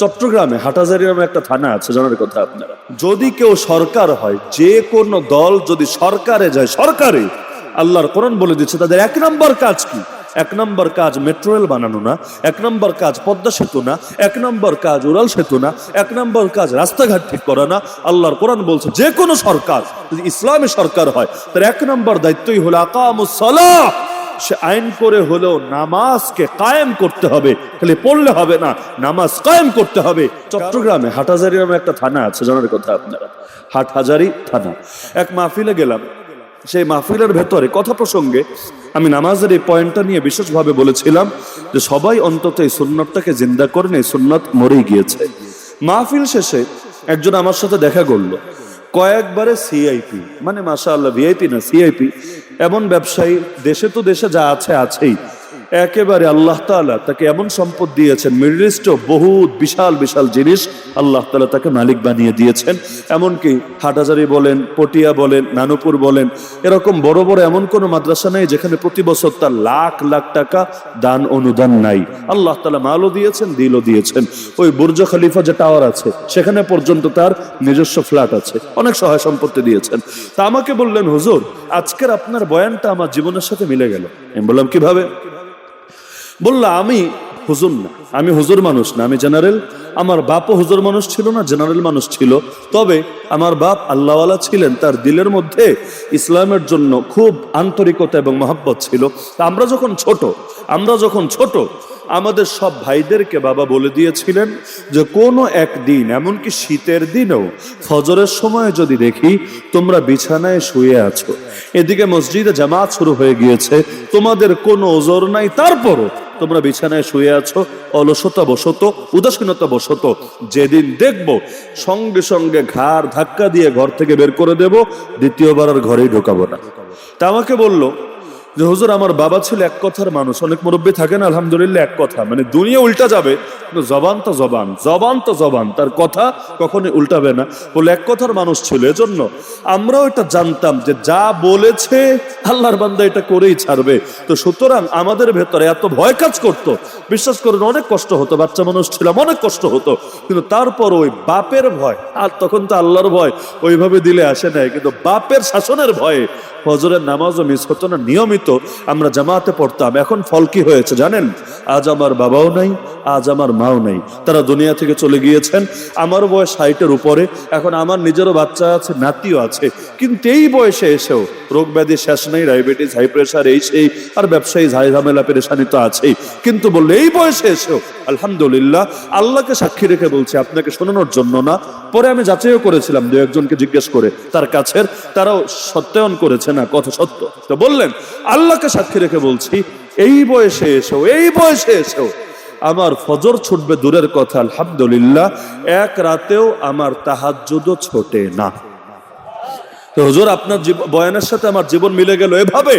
চট্টগ্রামে হাটাজারি নামে একটা থানা আছে, জানার কথা আপনারা। যদি কেউ সরকার হয়, যে কোনো দল যদি সরকারে যায়, সরকারে। আল্লাহর কোরআন বলে দিচ্ছে, তাদের এক নম্বর কাজ কি? এক নম্বর কাজ মেট্রো রেল বানানো না, এক নম্বর কাজ পদ্মা সেতু না, এক নম্বর কাজ উড়াল সেতু না, এক নম্বর কাজ রাস্তাঘাট ঠিক করা না, আল্লাহর কোরআন বলছে, যে কোনো সরকার, যদি ইসলামী সরকার হয়, তার এক নম্বর দায়িত্বই হলো আকামুসলাহ সে আইন করে হলেও নামাজকে কায়েম করতে হবে। খালি পড়লে হবে না, নামাজ কায়েম করতে হবে। চট্টগ্রামে হাটহাজারি নামে একটা থানা আছে, জানার কথা আপনারা। হাটহাজারি থানা। এক মাহফিলে গেলাম। সেই মাহফিলের ভেতরে কথা প্রসঙ্গে আমি নামাজের এই পয়েন্টটা নিয়ে বিশেষভাবে বলেছিলাম যে সবাই অন্তত এই সুন্নতটাকে জিন্দা করেন এই সুন্নত মরেই গিয়েছে। মাহফিল শেষে একজন আমার সাথে দেখা করল। কয়েকবারে সিআইপি মানে মাসা আল্লাহ ভিআইপি না সিআইপি এমন ব্যবসায়ী দেশে তো দেশে যা আছে আছেই। একেবারে আল্লাহ তালা তাকে এমন সম্পদ দিয়েছেন মিডল ইস্টও বহুত বিশাল বিশাল জিনিস আল্লাহ তাআলা তাকে মালিক বানিয়ে দিয়েছেন। এমনকি হাটাজারি বলেন, পটিয়া বলেন, নানুপুর বলেন, এরকম বড় বড় এমন কোনো মাদ্রাসা নেই যেখানে প্রতি বছর তার লাখ লাখ টাকা দান অনুদান নাই। আল্লাহ তালা মালও দিয়েছেন, দিলও দিয়েছেন। ওই বুর্জ খলিফা যে টাওয়ার আছে, সেখানে পর্যন্ত তার নিজস্ব ফ্ল্যাট আছে। অনেক সহায় সম্পত্তি দিয়েছেন। তা আমাকে বললেন, হুজুর, আজকের আপনার বয়ানটা আমার জীবনের সাথে মিলে গেল। আমি বললাম, কীভাবে? বলল, আমি হুজুর না, আমি হুজুর মানুষ না, আমি জেনারেল। আমার বাপও হুজুর মানুষ ছিল না, জেনারেল মানুষ ছিল। তবে আমার বাপ আল্লাহওয়ালা ছিলেন, তার দিলের মধ্যে ইসলামের জন্য খুব আন্তরিকতা এবং মহাব্বত ছিল। আমরা যখন ছোট, আমরা যখন ছোট, আমাদের সব ভাইদেরকে বাবা বলে দিয়েছিলেন যে, কোনো একদিন, এমনকি শীতের দিনেও, ফজরের সময় যদি দেখি, তোমরা বিছানায় শুয়ে আছো। এদিকে মসজিদে জামাত শুরু হয়ে গিয়েছে। তোমাদের কোনো ওজোর নাই, তারপরও তোমরা বিছানায় শুয়ে আছো অলসতা বসত উদাসীনতা বসত যেদিন দেখব, সঙ্গে সঙ্গে ঘাড় ধাক্কা দিয়ে ঘর থেকে বের করে দেব, দ্বিতীয়বার আর ঘরেই ঢোকাবো না। তা আমাকে বলল যে হুজুর, আমার বাবা ছিল এক কথার মানুষ, অনেক মুরব্বী থাকেন, আলহামদুলিল্লাহ এক কথা। মানে দুনিয়া উল্টা যাবে, কিন্তু জবান তো জবান জবান তো জবান, তার কথা কখনোই উল্টাবে না। বলে এক কথার মানুষ ছিল, এজন্য আমরাও এটা জানতাম যে যা বলেছে আল্লাহর বান্দা এটা করেই ছাড়বে। তো সুতরাং আমাদের ভেতরে এত ভয় কাজ করত, বিশ্বাস করুন, অনেক কষ্ট হতো, বাচ্চা মানুষ ছিলাম, অনেক কষ্ট হতো। কিন্তু তারপর ওই বাপের ভয়, আর তখন তো আল্লাহর ভয়, ওইভাবে দিলে আসে নাই, কিন্তু বাপের শাসনের ভয়ে ফজরের নামাজও মিস হতো না নিয়মিত আমরা জামাতে পড়তাম। এখন ফল কি হয়েছে জানেন? আজ আমার বাবাও নাই, আজ আমার মাও নাই। তারা দুনিয়া থেকে চলে গিয়েছেন। আমার বয়স ষাটের উপরে, এখন আমার নিজেরও বাচ্চা আছে, নাতিও আছে। কিন্তু এই বয়সে এসেও রোগ ব্যাধি শেষ নেই, ডায়াবেটিস, হাই প্রেশার, এই সেই, আর ব্যবসায়ী ঝাই ঝামেলা পেরেশানি তো আছেই। কিন্তু বললে এই বয়সে এসেও, আলহামদুলিল্লাহ, আল্লাহকে সাক্ষী রেখে বলছি, আপনাকে শোনানোর জন্য না। পরে আমি যাচাইও করেছিলাম দু একজনকে জিজ্ঞেস করে, তার কাছের, তারাও সত্যায়ন করেছে না, কথা সত্য। তো বললেন, আল্লাহকে সাক্ষী রেখে বলছি, এই বয়সে এসেও এই বয়সে এসেও আমার ফজর ছুটবে দূরের কথা, আলহামদুলিল্লাহ, এক রাতেও আমার তাহাজুদও ছোটে না। তো হজুর, আপনার বয়ানের সাথে আমার জীবন মিলে গেল। এভাবে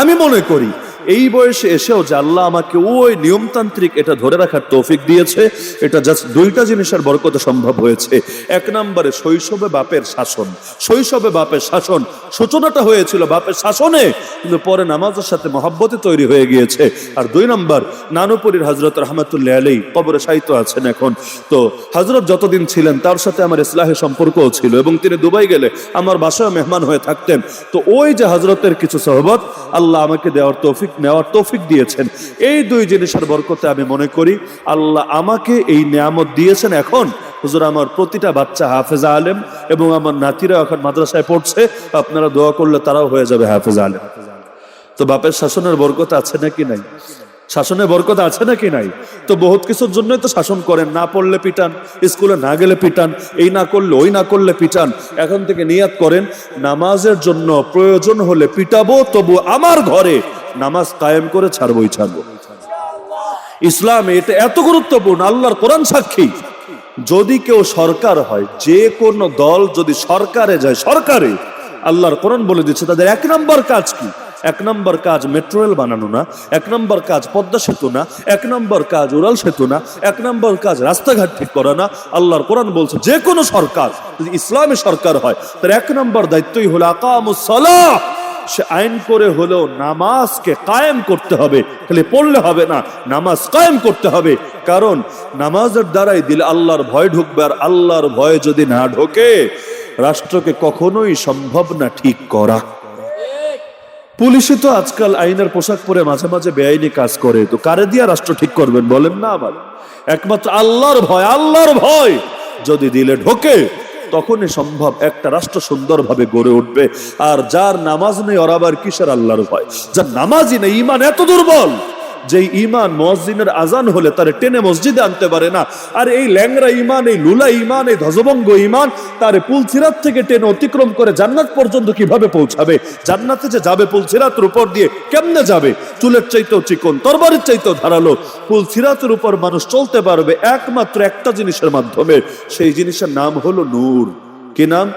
আমি মনে করি এই বয়সে এসেও যে আল্লাহ আমাকে ওই নিয়মতান্ত্রিক এটা ধরে রাখার তৌফিক দিয়েছে, এটা জাস্ট দুইটা জিনিসের বরকতে সম্ভব হয়েছে। এক নম্বরে শৈশবে বাপের শাসন। শৈশবে বাপের শাসন। সূচনাটা হয়েছিল বাপের শাসনে, কিন্তু পরে নামাজের সাথে মহাব্বতে তৈরি হয়ে গিয়েছে। আর দুই নম্বর, নানুপুরীর হজরত রহমতুল্লাহ আলী কবরে সাহিত্য আছেন এখন। তো হজরত যতদিন ছিলেন, তার সাথে আমার ইসলাহের সম্পর্কও ছিল এবং তিনি দুবাই গেলে আমার বাসায় মেহমান হয়ে থাকতেন। তো ওই যে হজরতের কিছু সহবত, আল্লাহ আমাকে দেওয়ার তৌফিক নেওয়ার তৌফিক দিয়েছেন। এই দুই জিনিসের বরকতে আমি মনে করি, আল্লাহ আমাকে এই নিয়ামত দিয়েছেন এখন। হুজুর, আমার প্রতিটা বাচ্চা হাফেজা আলেম এবং আমার নাতিরা এখন মাদ্রাসায় পড়ছে, আপনারা দোয়া করলে তারাও হয়ে যাবে হাফেজা আলেম। তো বাপের শাসনের বরকত আছে নাকি নাই? শাসনের বরকত আছে নাকি নাই? তো বহুত কিছুর জন্যই তো শাসন করেন, না পড়লে পিটান, স্কুলে না গেলে পিটান, এই না করলে ওই না করলে পিটান, এখন থেকে নিয়াত করেন, নামাজের জন্য প্রয়োজন হলে পিটাবো, তবু আমার ঘরে নামাজ কায়েম করে ছাড়বই ছাড়বো। ইসলাম এটা এত গুরুত্বপূর্ণ, আল্লাহর কোরআন সাক্ষী। যদি কেউ সরকার হয়, যে কোনো দল যদি সরকারে যায়, সরকারে আল্লাহর কোরআন বলে দিচ্ছে, তাদের এক নম্বর কাজ কি? এক নম্বর কাজ মেট্রো রেল বানানো না, এক নম্বর কাজ পদ্মা সেতু না, এক নম্বর কাজ উড়াল সেতু না, এক নম্বর কাজ রাস্তাঘাট ঠিক করা না, আল্লাহর কোরআন বলছে, যে কোনো সরকার, যদি ইসলামী সরকার হয়, তার এক নম্বর দায়িত্বই হলো আকামুসলাহ সে আইন করে হলেও নামাজকে কায়েম করতে হবে। খালি পড়লে হবে না, নামাজ কায়েম করতে হবে। কারণ নামাজের দ্বারাই দিলে আল্লাহর ভয় ঢুকবে, আর আল্লাহর ভয় যদি না ঢোকে, রাষ্ট্রকে কখনোই সম্ভব না ঠিক করা। পুলিশে তো আজকাল আইনের পোশাক পরে মাঝে মাঝে বেআইনি কাজ করে। তো কারে দিয়া রাষ্ট্র ঠিক করবেন বলেন না আমার একমাত্র আল্লাহর ভয় আল্লাহর ভয় যদি দিলে ঢোকে তখনই সম্ভব একটা রাষ্ট্র সুন্দরভাবে গড়ে উঠবে। আর যার নামাজ নেই, ওর আবার কিসের আল্লাহর ভয় যার নামাজই নেই ইমান এত দুর্বল! যেই ইমান মসজিদের আজান হলে তার টেনে মসজিদে আনতে পারে না। আর এই ল্যাংরা ইমান এই লুলা ইমান এই ধ্বজভঙ্গ ইমান তার পুলসিরাত থেকে টেনে অতিক্রম করে জান্নাত পর্যন্ত কীভাবে পৌঁছাবে? জান্নাতে যে যাবে পুলসিরাতের উপর দিয়ে কেমনে যাবে? চুলের চাইতেও চিকন, তরবারির চাইতেও ধারালো। পুলসিরাতের উপর মানুষ চলতে পারবে একমাত্র একটা জিনিসের মাধ্যমে। সেই জিনিসের নাম হলো নূর। কি নাম?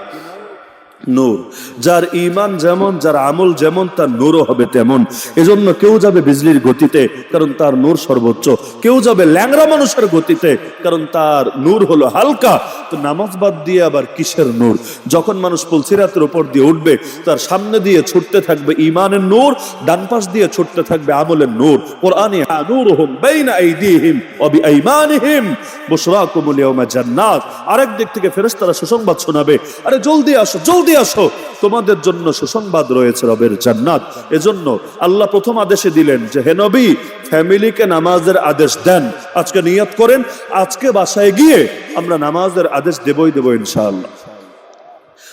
নূর। যার ইমান যেমন, যার আমল যেমন, তার নূরও হবে তেমন। এজন্য কেউ যাবে বিজলির গতিতে, কারণ তার নূর সর্বোচ্চ। কেউ যাবে ল্যাংরা মানুষের গতিতে, কারণ তার নূর হলো হালকা। তো নামাজ বাদ দিয়ে আবার কিসের নূর? যখন মানুষ পুলসিরাতের উপর দিয়ে উঠবে, তার সামনে দিয়ে ছুটতে থাকবে ইমানের নূর, ডান পাশ দিয়ে ছুটতে থাকবে আমলের নূর। কোরআনে নূরুহুম বাইনা আইদিহিম ওয়া বিআইমানিহিম। বুশরাকুমুল ইয়াওমা জান্নাত। আরেক দিক থেকে ফেরেশতারা সুসংবাদ শোনাবে। আরে জলদি আসো, জলদি আসো। তোমাদের জন্য সুসংবাদ রয়েছে রবের জান্নাত। এজন্য আল্লাহ প্রথম আদেশে দিলেন যে, হে নবী, ফ্যামিলিকে নামাজের আদেশ দেন। আজকে নিয়ত করেন, আজকে বাসায় গিয়ে আমরা নামাজের আদেশ দেবই দেবো ইনশাআল্লাহ।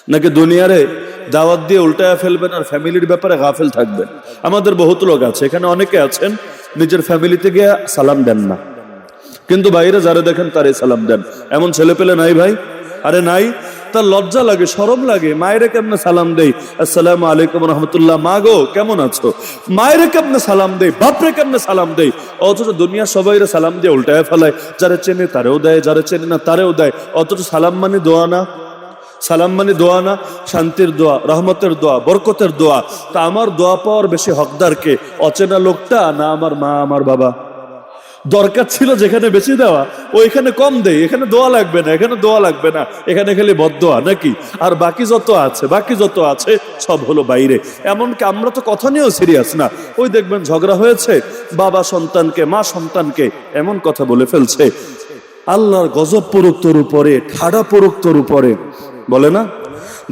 নাকি দুনিয়ারে দাওয়াত দিয়ে উল্টায় ফেলবেন আর ফ্যামিলির ব্যাপারে গাফেল থাকবেন? আমাদের বহুত লোক আছে, এখানে অনেকে আছেন, নিজের ফ্যামিলিতে গিয়ে সালাম দেন না। কিন্তু বাইরে যারা দেখেন তারে সালাম দেন। এমন ছেলে পেলে নাই ভাই? আরে নাই? তার লজ্জা লাগে, সরম লাগে। মায়েরে কেমনে সালাম দেই? আসসালামু আলাইকুম রহমতুল্লাহ। মা গো, কেমন আছো? মায়েরে কেমনে সালাম দেই? বাপরে কেমনে সালাম দেই? অথচ দুনিয়া সবাইরে সালাম দিয়ে উল্টায় ফেলায়। যারা চেনে তারেও দেয়, যারা চেনে না তারেও দেয়। অথচ সালাম মানে দোয়া না? সালাম মানে দোয়া না? শান্তির দোয়া, রহমতের দোয়া, বরকতের দোয়া। তা আমার দোয়া পাওয়ার বেশি হকদারকে অচেনা লোকটা না আমার মা, আমার বাবা? দরকার ছিল যেখানে বেশি দেওয়া, ওইখানে কম দেয় এখানে দোয়া লাগবে না, এখানে দোয়া লাগবে না, এখানে খালি বদোয়া নাকি? আর বাকি যত আছে, বাকি যত আছে, সব হলো বাইরে। এমনকি আমরা তো কথা নিয়েও সিরিয়াস না। ওই দেখবেন ঝগড়া হয়েছে, বাবা সন্তানকে, মা সন্তানকে এমন কথা বলে ফেলছে। আল্লাহর গজব পড়ুক তোর উপরে ঠাডা পড়ুক উপরে, বলে না?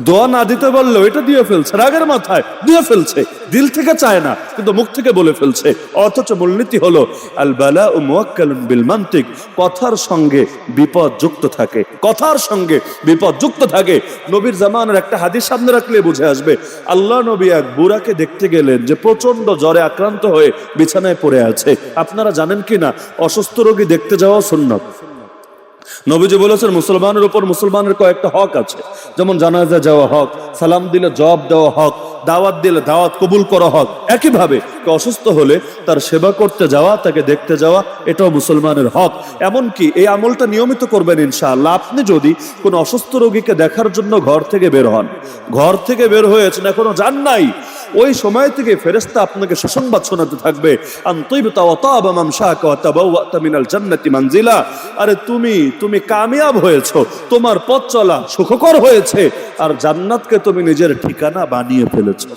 দোয়া না দিতে বলল এটা দিয়ে ফেলছে, রাগের মাথায় দিয়ে ফেলছে, দিল থেকে চায় না, কিন্তু মুখ থেকে বলে ফেলছে। অথচ মূলনীতি হলো আল বালা ও মুয়াক্কালুন বিল মান্তিক, কথার সঙ্গে বিপদ যুক্ত থাকে, কথার সঙ্গে বিপদ যুক্ত থাকে। নবীর জামানের একটা হাদিস সামনে রাখলে বুঝে আসবে, আল্লাহ নবী এক বুড়াকে দেখতে গেলেন যে প্রচণ্ড জ্বরে আক্রান্ত হয়ে বিছানায় পড়ে আছে। আপনারা জানেন কি না অসুস্থ রোগী দেখতে যাওয়া সুন্নত। নবীজি বলেছেন, মুসলমানের উপর মুসলমানের কয়েকটা হক আছে। যেমন জানাজা যাওয়া হক, সালাম দিলে জবাব দেওয়া হক, দাওয়াত দিলে দাওয়াত কবুল করা হক। একইভাবে অসুস্থ হলে তার সেবা করতে যাওয়া, তাকে দেখতে যাওয়া, এটাও মুসলমানের হক। এমনকি এই আমলটা নিয়মিত করবেন ইনশাআল্লাহ। আপনি যদি কোনো অসুস্থ রোগীকে দেখার জন্য ঘর থেকে বের হন, ঘর থেকে বের হয়েছেন, এখনও যান নাই ওই সময় থেকে ফেরেস্তা আপনাকে সুসংবাদ শোনাতে থাকবে। আরে তুমি তুমি কামিয়াব হয়েছো। তোমার পথ চলা সুখকর হয়েছে। আর জান্নাতকে তুমি নিজের ঠিকানা বানিয়ে ফেলেছো।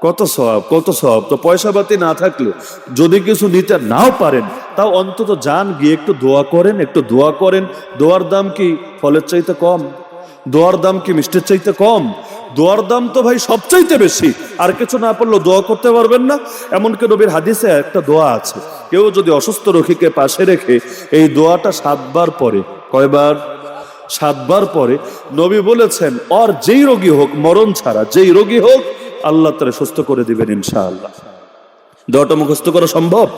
কত সব কত সব তো পয়সা পাতি না থাকলে যদি কিছু নিতে নাও পারেন, তাও অন্তত যান, গিয়ে একটু দোয়া করেন, একটু দোয়া করেন। দোয়ার দাম কি ফলের চাইতে কম? দোয়ার দাম কি মিষ্টির চাইতে কম? দোয়ার দাম তো ভাই সবচাইতে বেশি। আর কিছু না পারলেও দোয়া করতে পারবেন না। এমনকি নবীর হাদিসে একটা দোয়া আছে। কেউ যদি অসুস্থ রোগীকে পাশে রেখে এই দোয়াটা সাতবার পরে কয়বার? সাতবার পরে নবী বলেছেন, আর যেই রোগী হোক, মরণ ছাড়া যেই রোগী হোক, আল্লাহ তারা সুস্থ করে দিবেন ইনশাআল্লাহ। দোয়াটা মুখস্থ করা সম্ভব?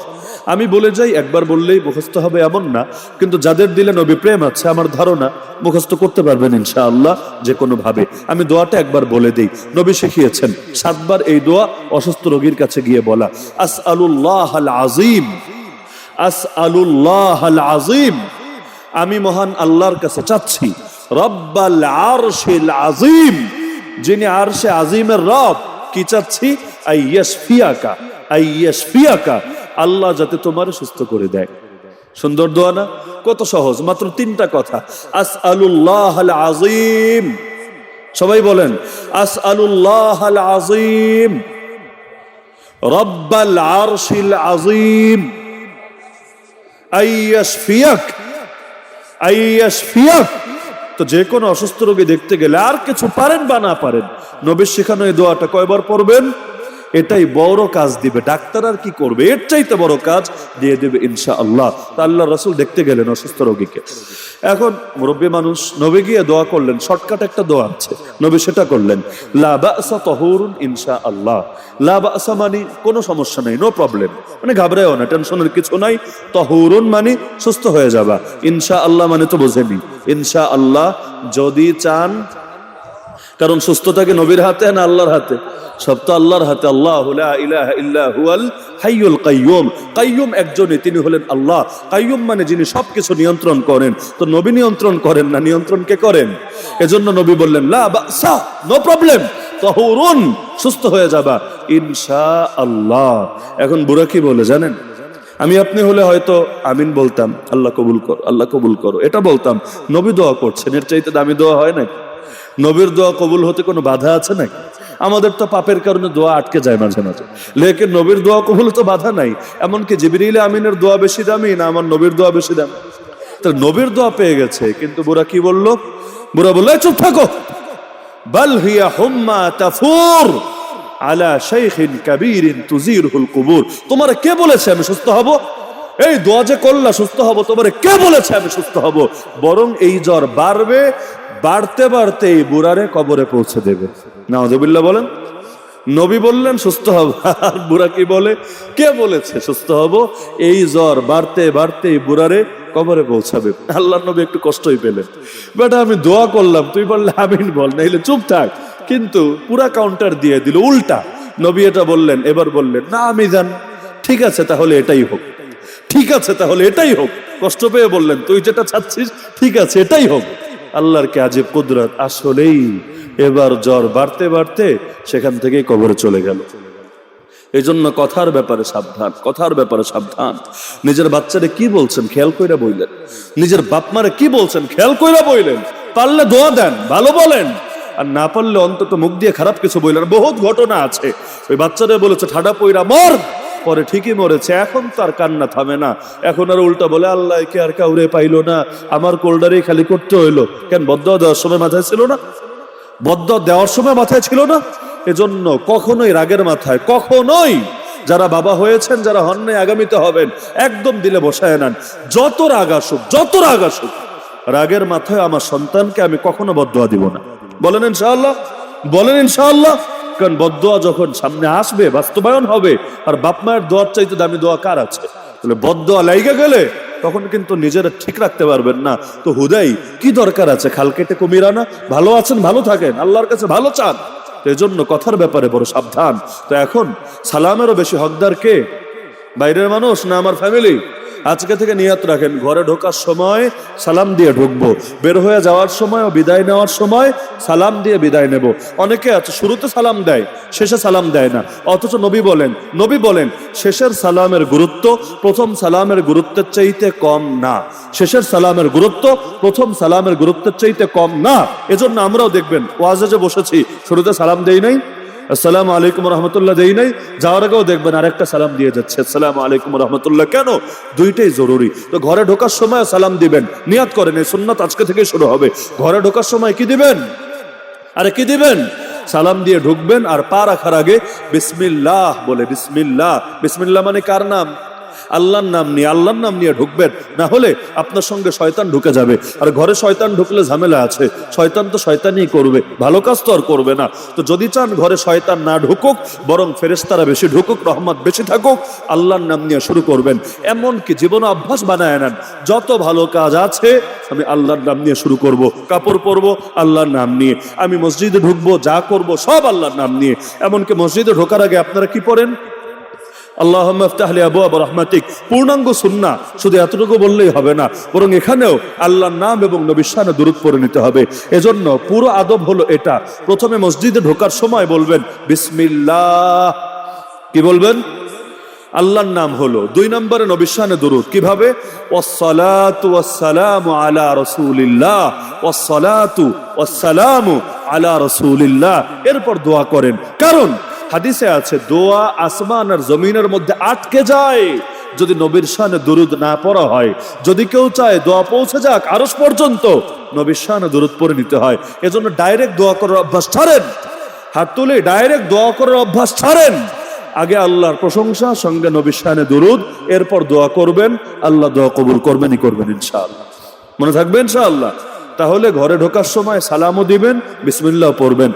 আমি বলে যাই, একবার বললেই মুখস্থ হবে এমন না। কিন্তু যাদের দিলে নবী প্রেম আছে, আমার ধারণা মুখস্থ করতে পারবেন ইনশাআল্লাহ যে কোনো ভাবে। আমি দোয়াটা একবার বলে দিই। নবী শিখিয়েছেন, সাতবার এই দোয়া অসুস্থ রোগীর কাছে গিয়ে বলা। আস আলুল্লাহ আল আজিম আস আলুল্লাহ আল আজিম আমি মহান আল্লাহর কাছে চাচ্ছি, রব্বাল আরশিল আজিম যিনি আরশে আজিমের রব, কি চাচ্ছি? আইয়াস ফিয়াকা আইয়াস ফিয়াকা আল্লাহ যাতে তোমার সুস্থ করে দেয়। সুন্দর দোয়া না? কত সহজ, মাত্র তিনটা কথা। আস আলুল্লাহ আজিম সবাই বলেন আস আলুল্লাহ আল আজিম রব্বাল আরশিল আজিম তো যে কোনো অসুস্থ রোগী দেখতে গেলে আর কিছু পারেন বা না পারেন, নবীর শেখানো এই দোয়াটা কয়বার পড়বেন? এটাই বড় কাজ দিবে। ডাক্তার আর কি করবে? এর চাইতে বড় কাজ দিয়ে দেবে ইনশা আল্লাহ তা আল্লাহ রসুল দেখতে গেলেন অসুস্থ রোগীকে। এখন মুরব্বী মানুষ, নবী গিয়ে দোয়া করলেন, শর্টকাট একটা দোয়া আছে। নবী সেটা করলেন, লা বাসা তহুরুন ইনশা আল্লাহ লা বাসা মানে কোনো সমস্যা নেই নো প্রবলেম মানে ঘাবড়ায়ও না, টেনশনের কিছু নাই। তহুরুন মানে সুস্থ হয়ে যাবা। ইনশা আল্লাহ মানে তো বোঝেনি। ইনশা আল্লাহ যদি চান কারণ সুস্থতাকে নবীর হাতে না আল্লাহর হাতে? সব তো আল্লাহর হাতে। আল্লাহ হাইয়ুল কাইয়ুম। একজনই, তিনি হলেন আল্লাহ। কাইয়ুম মানে যিনি সবকিছু নিয়ন্ত্রণ করেন। তো নবী নিয়ন্ত্রণ করেন না, নিয়ন্ত্রণ কে করেন? এজন্য নবী বললেন, লা নো প্রবলেম। তহুরুন, সুস্থ হয়ে যাবা। ইনশা আল্লাহ এখন বুড়া কি বলে জানেন? আমি আপনি হলে হয়তো আমিন বলতাম, আল্লাহ কবুল কর, আল্লাহ কবুল করো। এটা বলতাম। নবী দোয়া করছেন, এর চাইতে দামি দোয়া হয় নাকি নবীর দোয়া কবুল হতে কোনো বাধা আছে নাকি আমাদের তো পাপের কারণে দোয়া আটকে যায় মাঝে মাঝে। লেকিন নবীর দোয়া কবুল তো বাধা নাই। এমনকি জিবরিল আমিনের দোয়া বেশি দামি না আমার নবীর দোয়া বেশি দামি। তো নবীর দোয়া পেয়ে গেছে, কিন্তু বুড়া কি বলল? বুড়া বলল, "এই চুপ থাকো। বাল হিয়া হুম্মা তাফুর আলা শাইখিন কাবীরিন তুজিরহুল কুবুর। তোমার কে বলেছে আমি সুস্থ হব? এই দোয়া যে করলা সুস্থ হব, তোমার কে বলেছে আমি সুস্থ হব? বরং এই জ্বর বাড়বে বাড়তে বাড়তে এই বুড়ারে কবরে পৌঁছে দেবে। নাওজবিল্লা বলেন, নবী বললেন, সুস্থ হব আর বুড়া কি বলে? কে বলেছে সুস্থ হব? এই জ্বর বাড়তে বাড়তে এই বুড়ারে কবরে পৌঁছাবে। আল্লাহ নবী একটু কষ্টই পেলেন। বেটা, আমি দোয়া করলাম, তুই বললে আমিন বল, নাইলে চুপ থাক। কিন্তু পুরা কাউন্টার দিয়ে দিল, উল্টা। নবী এটা বললেন, এবার বললেন, না, আমি জান, ঠিক আছে, তাহলে এটাই হোক। ঠিক আছে, তাহলে এটাই হোক। কষ্ট পেয়ে বললেন, তুই যেটা চাচ্ছিস, ঠিক আছে, এটাই হোক। আল্লাহর কে আজীব কুদরত? আসলেই এবার জ্বর বাড়তে বাড়তে সেখান থেকেই কবরে চলে গেল। এই জন্য কথার ব্যাপারে সাবধান, কথার ব্যাপারে সাবধান। নিজের বাচ্চারে কি বলছেন? খেয়াল কইরা বইলেন। নিজের বাপ মারে কি বলছেন? খেয়াল কইরা বইলেন। পারলে দোয়া দেন, ভালো বলেন। আর না পারলে অন্তত মুখ দিয়ে খারাপ কিছু বইলেন। বহুত ঘটনা আছে। ওই বাচ্চারে বলেছে, ঠাডা পইরা মর। পরে ঠিকই মরেছে, এখন তার কান্না থামে না। এখন আর উল্টা বলে, আল্লাহ কে আর কাউরে পাইলো না। আমার কোল্ডারেই খালি করতে হইল। কেন, বদ্ধ দেওয়ার সময় মাথায় ছিল না? বদ্ধ দেওয়ার সময় মাথায় ছিল না? এজন্য কখনোই রাগের মাথায়, কখনোই যারা বাবা হয়েছেন, যারা হন নাই, আগামীতে হবেন, একদম দিলে বসায় নেন। যত রাগ আসুক, যত রাগ আসুক, রাগের মাথায় আমার সন্তানকে আমি কখনো বদোয়া দিব না। বলেন ইনশাআল্লাহ বলেন ইনশাআল্লাহ। কারণ বদোয়া যখন সামনে আসবে, বাস্তবায়ন হবে, আর বাপ মায়ের দোয়ার চাইতে দামি দোয়া কার আছে? তাহলে বদোয়া লাইগা গেলে তখন কিন্তু নিজেরা ঠিক রাখতে পারবেন না। তো হুদাই, কি দরকার আছে? খাল কেটে কুমিরানা ভালো আছেন, ভালো থাকেন, আল্লাহর কাছে ভালো চান। এজন্য কথার ব্যাপারে বড় সাবধান। তো এখন সালামেরও বেশি হকদার কে? বাইরের মানুষ না আমার ফ্যামিলি আজকে থেকে নিয়ত রাখেন। ঘরে ঢোকার সময় সালাম দিয়ে ঢুকবো। বের হয়ে যাওয়ার সময় ও বিদায় নেওয়ার সময় সালাম দিয়ে বিদায় নেব। অনেকে আছে, শুরুতে সালাম দেয়, শেষে সালাম দেয় না। অথচ নবী বলেন নবী বলেন, শেষের সালামের গুরুত্ব প্রথম সালামের গুরুত্বের চাইতে কম না। শেষের সালামের গুরুত্ব প্রথম সালামের গুরুত্বের চাইতে কম না। এজন্য আমরাও দেখবেন, ওয়াজে বসেছি, শুরুতে সালাম দেই নাই। আসসালামু আলাইকুম রহমতুল্লাহ, দেই নাই? যাওয়ার আগেও দেখবেন আর একটা সালাম দিয়ে যাচ্ছে। আসসালামু আলাইকুম রহমতুল্লাহ, কেন? দুইটাই জরুরি। তো ঘরে ঢোকার সময় সালাম দিবেন। নিয়াত করেন, এই সুন্নাত আজকে থেকে শুরু হবে। ঘরে ঢোকার সময় কি দিবেন? আরে কি দিবেন? সালাম দিয়ে ঢুকবেন আর পা রাখার আগে বিসমিল্লাহ বলে, বিসমিল্লাহ। বিসমিল্লাহ মানে কার নাম? আল্লাহর নাম নিয়ে, আল্লাহর নাম নিয়ে ঢুকবেন। না হলে আপনার সঙ্গে শয়তান ঢুকে যাবে। আর ঘরে শয়তান ঢুকলে ঝামেলা আছে। শয়তান তো শয়তানই করবে। ভালো কাজ তো আর করবে না। তো যদি চান ঘরে শয়তান না ঢুকুক, বরং ফেরেশতারা বেশি ঢুকুক, রহমত বেশি থাকুক, আল্লাহর নাম নিয়ে শুরু করবেন। এমনকি জীবন অভ্যাস বানায় নেন। যত ভালো কাজ আছে, আমি আল্লাহর নাম নিয়ে শুরু করব। কাপড় পরব, আল্লাহর নাম নিয়ে। আমি মসজিদে ঢুকবো, যা করব, সব আল্লাহর নাম নিয়ে। এমনকি মসজিদে ঢোকার আগে আপনারা কি পড়েন? আল্লাহ আবু আবু রহমাতিক। পূর্ণাঙ্গ সুন্না শুধু এতটুকু বললেই হবে না, বরং এখানেও আল্লাহর নাম এবং নিতে হবে। এজন্য পুরো আদব এটা। প্রথমে মসজিদে ঢোকার সময় বলবেন, বিসমিল্লাহ। কি বলবেন? আল্লাহর নাম হলো। দুই নম্বরে নবিশানে দুরুদ। কীভাবে? আলা রাসূলিল্লাহ। আলা এরপর দোয়া করেন। কারণ হাদিসে আছে, দোয়া আসমান আর জমিনের মধ্যে আটকে যায়। যদি নবীর শানে দুরুদ না পড়া হয়, যদি কেউ চায় দোয়া পৌঁছে যাক আরস পর্যন্ত, নবীর শানে দুরুদ পরে নিতে হয়। এজন্য ডাইরেক্ট দোয়া করার অভ্যাস ছাড়েন। হাত তুলে ডাইরেক্ট দোয়া করার অভ্যাস ছাড়েন। আগে আল্লাহর প্রশংসা, সঙ্গে নবী শানে দুরুদ, এরপর দোয়া করবেন। আল্লাহ দোয়া কবুল করবেনই করবেন ইনশাআল্লাহ। মনে থাকবেন ইনশাআল্লাহ? তাহলে ঘরে ঢোকার সময় সালামও দিবেন বিসমিল্লাহ পড়বেন।